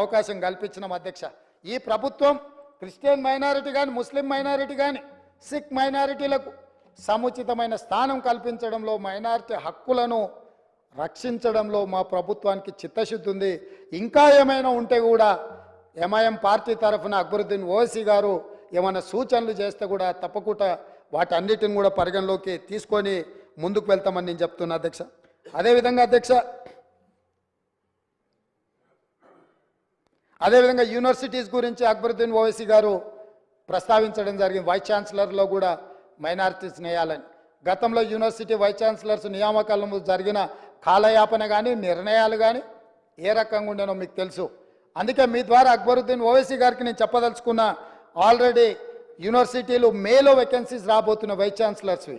అవకాశం కల్పించినాం అధ్యక్ష. ఈ ప్రభుత్వం క్రిస్టియన్ మైనారిటీ కానీ ముస్లిం మైనారిటీ కానీ సిక్ మైనారిటీలకు సముచితమైన స్థానం కల్పించడంలో మైనారిటీ హక్కులను రక్షించడంలో మా ప్రభుత్వానికి చిత్తశుద్ధి ఉంది. ఇంకా ఏమైనా ఉంటే కూడా ఎంఐఎం పార్టీ తరఫున అక్బరుద్దీన్ ఓవైసీ గారు ఏమైనా సూచనలు చేస్తే కూడా తప్పకుండా వాటన్నిటిని కూడా పరిగణలోకి తీసుకొని ముందుకు వెళ్తామని నేను చెప్తున్నా అధ్యక్ష. అదేవిధంగా అధ్యక్ష అదేవిధంగా యూనివర్సిటీస్ గురించి అక్బరుద్దీన్ ఓవైసీ గారు ప్రస్తావించడం జరిగింది. వైస్ ఛాన్సలర్లో కూడా మైనారిటీస్ నేయాలని. గతంలో యూనివర్సిటీ వైస్ ఛాన్సలర్స్ నియామకాలంలో జరిగిన కాలయాపన కానీ నిర్ణయాలు కానీ ఏ రకంగా ఉండేనో మీకు తెలుసు. అందుకే మీ ద్వారా అక్బరుద్దీన్ ఓవైసీ గారికి నేను చెప్పదలుచుకున్న ఆల్రెడీ యూనివర్సిటీలు మేలో వేకెన్సీస్ రాబోతున్న వైస్ ఛాన్సలర్స్వి.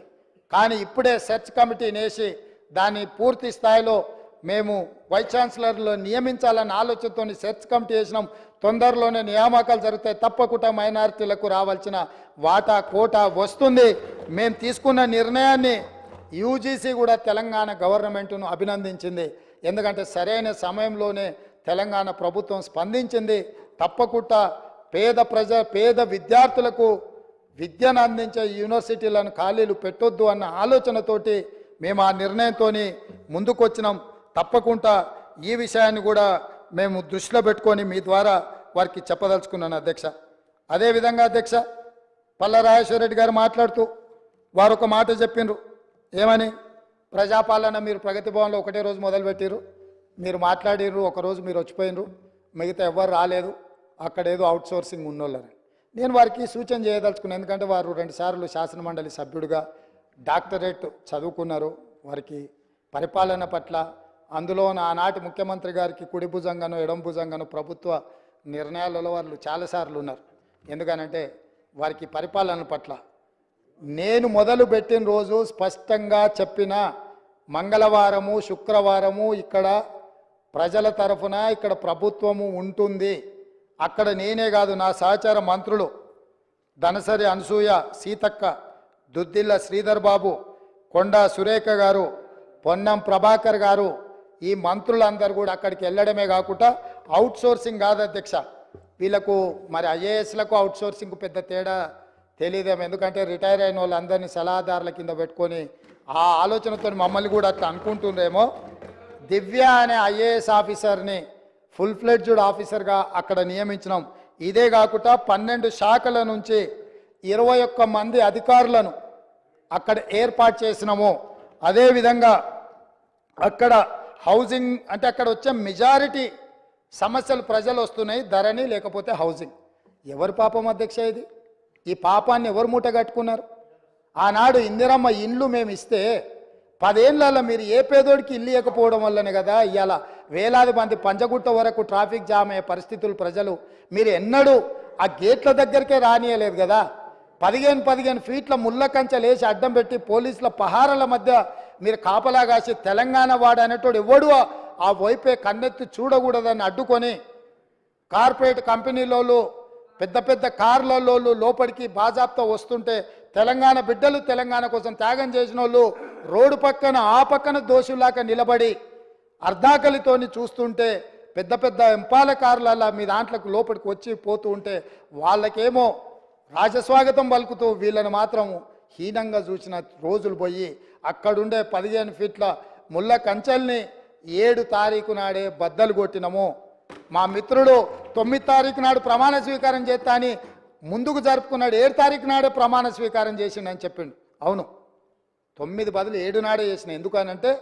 కానీ ఇప్పుడే సెర్చ్ కమిటీని వేసి దాన్ని పూర్తి స్థాయిలో మేము వైస్ ఛాన్సలర్లో నియమించాలన్న ఆలోచనతో సెర్చ్ కమిటీ వేసినాం. తొందరలోనే నియామకాలు జరుగుతాయి. తప్పకుండా మైనారిటీలకు రావాల్సిన వాటా కోటా వస్తుంది. మేము తీసుకున్న నిర్ణయాన్ని యూజీసీ కూడా తెలంగాణ గవర్నమెంట్ను అభినందించింది. ఎందుకంటే సరైన సమయంలోనే తెలంగాణ ప్రభుత్వం స్పందించింది. తప్పకుండా పేద ప్రజ పేద విద్యార్థులకు విద్యను అందించే యూనివర్సిటీలను ఖాళీలు పెట్టొద్దు అన్న ఆలోచనతోటి మేము ఆ నిర్ణయంతో ముందుకొచ్చినాం. తప్పకుండా ఈ విషయాన్ని కూడా మేము దృష్టిలో పెట్టుకొని మీ ద్వారా వారికి చెప్పదలుచుకున్నాను అధ్యక్ష. అదేవిధంగా అధ్యక్ష పల్ల రెడ్డి గారు మాట్లాడుతూ వారు ఒక మాట చెప్పిండ్రు. ఏమని? ప్రజాపాలన మీరు ప్రగతి భవన్లో ఒకటే రోజు మొదలుపెట్టిర్రు. మీరు మాట్లాడిర్రు ఒకరోజు మీరు వచ్చిపోయినరు మిగతా ఎవ్వరు రాలేదు. అక్కడ ఏదో ఉన్నోళ్ళని. నేను వారికి సూచన చేయదలుచుకున్నాను ఎందుకంటే వారు రెండుసార్లు శాసనమండలి సభ్యుడిగా డాక్టరేట్ చదువుకున్నారు. వారికి పరిపాలన పట్ల అందులో ఆనాటి ముఖ్యమంత్రి గారికి కుడి భుజంగాను ఎడం భుజంగాను ప్రభుత్వ నిర్ణయాలలో వాళ్ళు చాలాసార్లు ఉన్నారు. ఎందుకనంటే వారికి పరిపాలన పట్ల నేను మొదలు పెట్టిన రోజు స్పష్టంగా చెప్పిన మంగళవారము శుక్రవారము ఇక్కడ ప్రజల తరఫున ఇక్కడ ప్రభుత్వము ఉంటుంది. అక్కడ నేనే కాదు నా సహచార మంత్రులు ధనసరి అనసూయ సీతక్క దుద్దిల్ల శ్రీధర్ బాబు కొండా సురేఖ గారు పొన్నం ప్రభాకర్ గారు ఈ మంత్రులందరూ కూడా అక్కడికి వెళ్ళడమే కాకుండా అవుట్సోర్సింగ్ కాదు అధ్యక్ష. వీళ్ళకు మరి ఐఏఎస్లకు అవుట్ సోర్సింగ్ పెద్ద తేడా తెలియదేమో ఎందుకంటే రిటైర్ అయిన వాళ్ళందరినీ సలహాదారుల కింద పెట్టుకొని ఆ ఆలోచనతో మమ్మల్ని కూడా అట్లా అనుకుంటుండేమో. దివ్య అనే ఐఏఎస్ ఆఫీసర్ని ఫుల్ ఫ్లెడ్జ్డ్ ఆఫీసర్గా అక్కడ నియమించినాం. ఇదే కాకుండా పన్నెండు శాఖల నుంచి ఇరవై ఒక్క మంది అధికారులను అక్కడ ఏర్పాటు చేసినాము. అదేవిధంగా అక్కడ హౌసింగ్ అంటే అక్కడ వచ్చే మెజారిటీ సమస్యలు ప్రజలు వస్తున్నాయి ధరని లేకపోతే హౌసింగ్. ఎవరి పాపం అధ్యక్ష ఇది? ఈ పాపాన్ని ఎవరు మూట కట్టుకున్నారు? ఆనాడు ఇందిరమ్మ ఇండ్లు మేము ఇస్తే పదేళ్ళలో మీరు ఏ పేదోడికి ఇల్లు ఇవ్వకపోవడం వల్లనే కదా ఇవాళ వేలాది మంది పంజగుట్ట వరకు ట్రాఫిక్ జామ్ అయ్యే పరిస్థితులు ప్రజలు. మీరు ఎన్నడూ ఆ గేట్ల దగ్గరికే రానియలేదు కదా. పదిహేను పదిహేను ఫీట్ల ముళ్ళ కంచెలు వేసి అడ్డం పెట్టి పోలీసుల పహారాల మధ్య మీరు కాపలా కాసి తెలంగాణ వాడు అనేటోడు ఎవడు? ఆ- వైపే కన్నెత్తి చూడకూడదని అడ్డుకొని కార్పొరేట్ కంపెనీలోళ్ళు పెద్ద పెద్ద కార్లలో లోపలికి బాజాబ్తో వస్తుంటే తెలంగాణ బిడ్డలు తెలంగాణ కోసం త్యాగం చేసిన వాళ్ళు రోడ్డు పక్కన ఆ పక్కన దోషులాగా నిలబడి అర్ధాకలితోని చూస్తుంటే పెద్ద పెద్ద ఎంపాల కార్లలో మీ దాంట్లోకి లోపలికి వచ్చి పోతూ ఉంటే వాళ్ళకేమో రాజస్వాగతం పలుకుతూ వీళ్ళని మాత్రము హీనంగా చూసిన రోజులు పోయి అక్కడుండే పదిహేను ఫీట్ల ముళ్ళ కంచెల్ని ఏడు తారీఖు నాడే బద్దలు కొట్టినము. మా మిత్రుడు తొమ్మిది తారీఖు నాడు ప్రమాణ స్వీకారం చేస్తా అని ముందుకు జరుపుకున్నాడు. ఏడు తారీఖు నాడే ప్రమాణ స్వీకారం చేసిండని చెప్పిండు. అవును. తొమ్మిది బదులు ఏడు నాడే చేసిన. ఎందుకనంటే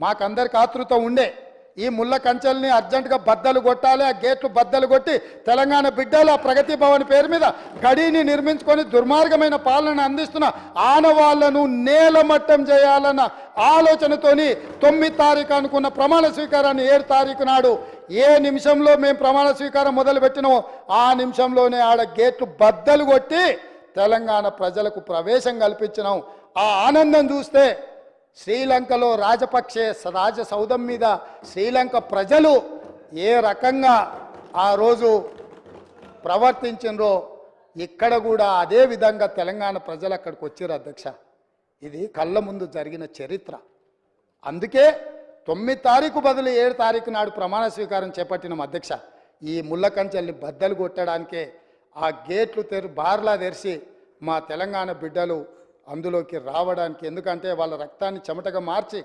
మాకందరికి ఆతృత ఉండే. ఈ ముళ్ళ కంచెల్ని అర్జెంటుగా బద్దలు కొట్టాలి ఆ గేట్లు బద్దలు కొట్టి తెలంగాణ బిడ్డలు ఆ ప్రగతి భవన్ పేరు మీద గడిని నిర్మించుకొని దుర్మార్గమైన పాలన అందిస్తున్న ఆనవాళ్ళను నేలమట్టం చేయాలన్న ఆలోచనతోని తొమ్మిది తారీఖు అనుకున్న ప్రమాణ స్వీకారాన్ని ఏడు తారీఖు నాడు ఏ నిమిషంలో మేము ప్రమాణ స్వీకారం మొదలుపెట్టినామో ఆ నిమిషంలోనే ఆడ గేట్లు బద్దలు కొట్టి తెలంగాణ ప్రజలకు ప్రవేశం కల్పించినాం. ఆ ఆనందం చూస్తే శ్రీలంకలో రాజపక్షే రాజ సౌధం మీద శ్రీలంక ప్రజలు ఏ రకంగా ఆ రోజు ప్రవర్తించినరో ఇక్కడ కూడా అదే విధంగా తెలంగాణ ప్రజలు అక్కడికి వచ్చారు అధ్యక్ష. ఇది కళ్ళ ముందు జరిగిన చరిత్ర. అందుకే తొమ్మిది తారీఖు బదులు ఏడు తారీఖు నాడు ప్రమాణ స్వీకారం చేపట్టిన అధ్యక్ష. ఈ ముళ్ళకంచెల్ని బద్దలు కొట్టడానికే ఆ గేట్లు తెరు బార్లా తెరిచి మా తెలంగాణ బిడ్డలు అందులోకి రావడానికి. ఎందుకంటే వాళ్ళ రక్తాన్ని చెమటగా మార్చి